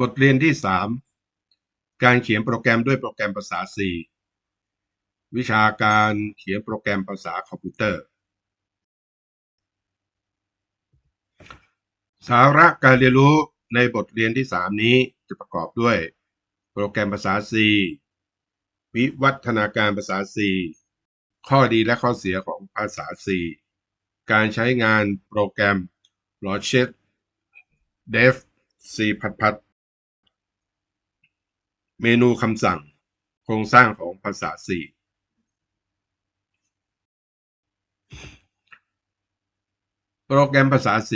บทเรียนที่ 3 การเขียนโปรแกรมด้วยโปรแกรมภาษา C วิชาการเขียนโปรแกรมภาษาคอมพิวเตอร์ สาระการเรียนรู้ในบทเรียนที่ 3 นี้จะประกอบด้วย โปรแกรมภาษา C วิวัฒนาการภาษา C ข้อดีและข้อเสียของภาษา C การใช้งานโปรแกรม l o g i c Dev C พัดพัด เมนูคำสั่ง โครงสร้างของภาษา C โปรแกรมภาษา C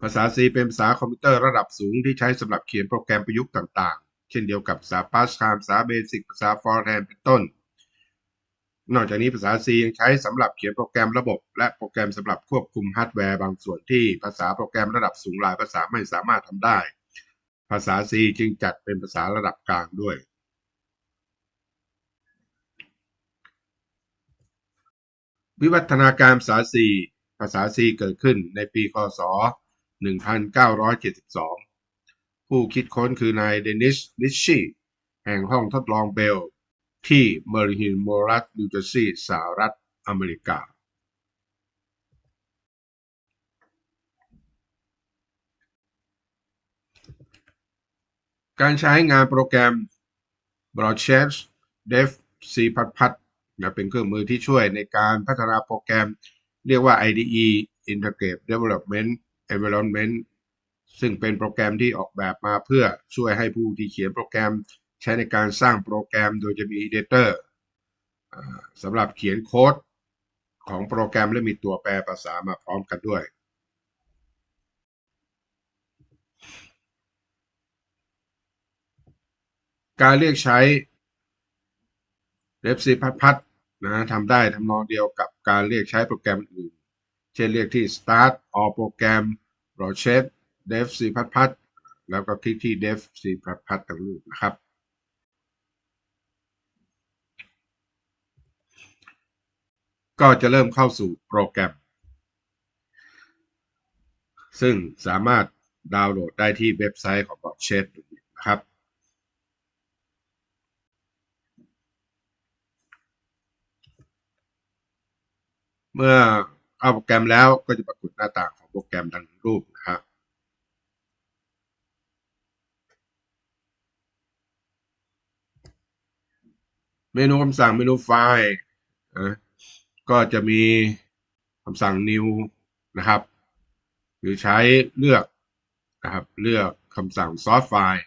ภาษา C เป็นภาษาคอมพิวเตอร์ระดับสูงที่ใช้สำหรับเขียนโปรแกรมประยุกต์ต่างๆ เช่นเดียวกับภาษา Pascal ภาษา Basic ภาษา Fortran เป็นต้น นอกจากนี้ภาษา C ยังใช้สำหรับเขียนโปรแกรมระบบ และโปรแกรมสำหรับควบคุมฮาร์ดแวร์บางส่วนที่ภาษาโปรแกรมระดับสูงหลายภาษาไม่สามารถทำได้ ภาษา C จึงจัดเป็นภาษาระดับกลางด้วยวิวัฒนาการภาษา C ภาษา C เกิดขึ้นในปีคศ 1972 ผู้คิดค้นคือนายเดนิสลิชชีแห่งห้องทดลองเบล ที่เมอร์ฮินโมรัสนิวเจอร์ซีย์สหรัฐอเมริกา การใช้งานโปรแกรม Broadcast Dev C พัดพัดนะเป็นเครื่องมือที่ช่วยในการพัฒนาโปรแกรม เรียกว่า IDE Integrated Development Environment ซึ่งเป็นโปรแกรมที่ออกแบบมาเพื่อช่วยให้ผู้ที่เขียนโปรแกรม ใช้ในการสร้างโปรแกรมโดยจะมี editor สำหรับเขียนโค้ดของโปรแกรมและมีตัวแปลภาษามาพร้อมกันด้วย การเรียกใช้ d e v c พัดพัดนะทำได้ทำนองเดียวกับการเรียกใช้โปรแกรมอื่น เช่นเรียกที่ start all program project dev c พัดพัดแล้วก็คลิกที่ dev c พัดพัดต่างรูปนะครับ ก็จะเริ่มเข้าสู่โปรแกรม ซึ่งสามารถดาวน์โหลดได้ที่เว็บไซต์ของ b o t c h e t นะครับ เมื่อเข้าโปรแกรมแล้วก็จะปรากฏหน้าต่างของโปรแกรมดังรูปนะครับเมนูคำสั่งเมนูไฟล์นะก็จะมีคำสั่ง new นะครับ หรือใช้เลือกนะครับเลือกคำสั่ง source file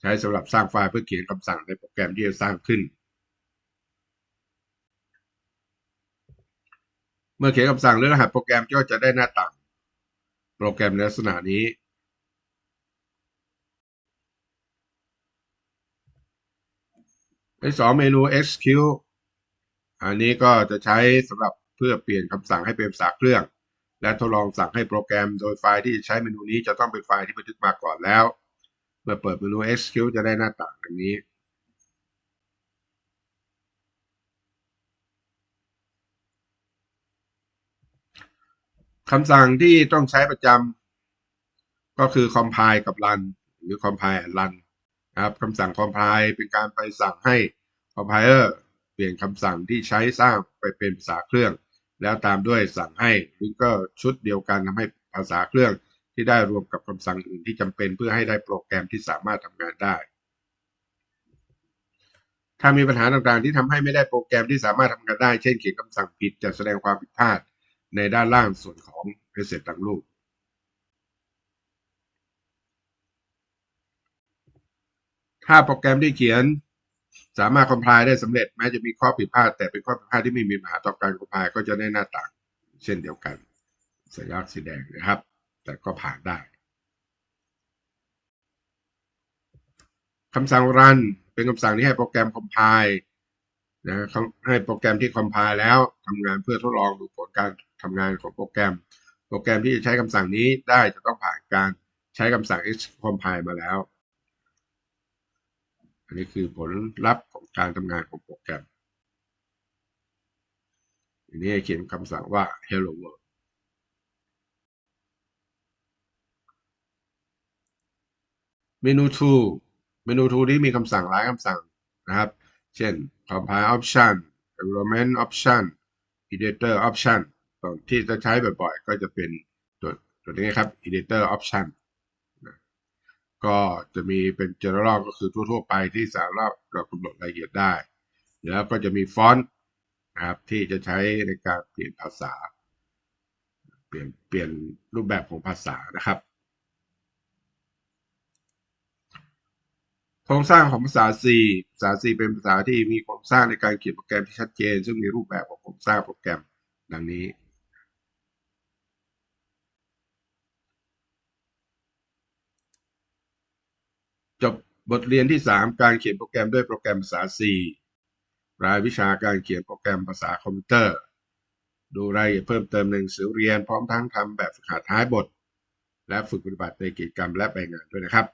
ใช้สำหรับสร้างไฟล์เพื่อเขียนคำสั่งในโปรแกรมที่จะสร้างขึ้น เมื่อเขียนคำสั่งหรือรหัสโปรแกรมก็จะได้หน้าต่าง โปรแกรมในลักษณะนี้ในสองเมนู execute อันนี้ก็จะใช้สำหรับเพื่อเปลี่ยนคำสั่งให้เป็นภาษาเครื่อง และทดลองสั่งให้โปรแกรมโดยไฟล์ที่ใช้เมนูนี้จะต้องเป็นไฟล์ที่บันทึกมาก่อนแล้ว เมื่อเปิดเมนู execute จะได้หน้าต่างอย่างนี้ คำสั่งที่ต้องใช้ประจำก็คือ compile กับ run หรือ compile and run นะครับคำสั่ง compile เป็นการไปสั่งให้ compiler เปลี่ยนคำสั่งที่ใช้สร้างไปเป็นภาษาเครื่อง แล้วตามด้วยสั่งให้ลิงก์ก็ชุดเดียวกันทำให้ภาษาเครื่องที่ได้รวมกับคำสั่งอื่นที่จำเป็นเพื่อให้ได้โปรแกรมที่สามารถทำงานได้ ถ้ามีปัญหาต่างๆ ที่ทำให้ไม่ได้โปรแกรมที่สามารถทำงานได้ เช่นเขียนคำสั่งผิดจะแสดงความผิดพลาด ในด้านล่างส่วนของเรเซตต่างรูป ถ้าโปรแกรมที่เขียนสามารถคอมไพล์ได้สำเร็จแม้จะมีข้อผิดพลาด แต่เป็นข้อผิดพลาดที่ไม่มีปัญหาต่อการคอมไพล์ก็จะได้หน้าต่าง เช่นเดียวกันสัญลักษณ์สีแดงนะครับ แต่ก็ผ่านได้คำสั่ง run เป็นคำสั่งที่ให้โปรแกรมคอมไพล์นะให้โปรแกรมที่คอมไพล์แล้วทำงานเพื่อทดลองดูผลการ ทำงานของโปรแกรม โปรแกรมที่จะใช้คำสั่งนี้ได้จะต้องผ่านการใช้คำสั่ง compile มาแล้ว อันนี้คือผลลัพธ์ของการทำงานของโปรแกรมอันนี้เขียนคำสั่งว่า hello world เมนู tool เมนู tool นี้มีคำสั่งหลายคำสั่งนะครับ เช่น compile option environment option editor option ที่จะใช้บ่อยๆ ก็จะเป็นตัวตัวนี้ครับ editor option นะก็จะมีเป็น general ก็คือทั่วๆ ไปที่สามารถเรากำหนดรายละเอียดได้ แล้วก็จะมีฟอนต์นะครับที่จะใช้ในการเปลี่ยนภาษา เปลี่ยนเปลี่ยนรูปแบบของภาษานะครับโครงสร้างของภาษา C ภาษา C เป็นภาษาที่มีโครงสร้างในการเขียนโปรแกรมที่ชัดเจน ซึ่งมีรูปแบบของโครงสร้างโปรแกรมดังนี้ จบบทเรียนที่ 3 การเขียนโปรแกรมด้วยโปรแกรมภาษา C รายวิชาการเขียนโปรแกรมภาษาคอมพิวเตอร์ ดูรายละเอียดเพิ่มเติมในหนังสือเรียนพร้อมทั้งทำแบบฝึกหัดท้ายบท และฝึกปฏิบัติในกิจกรรมและใบงานด้วยนะครับ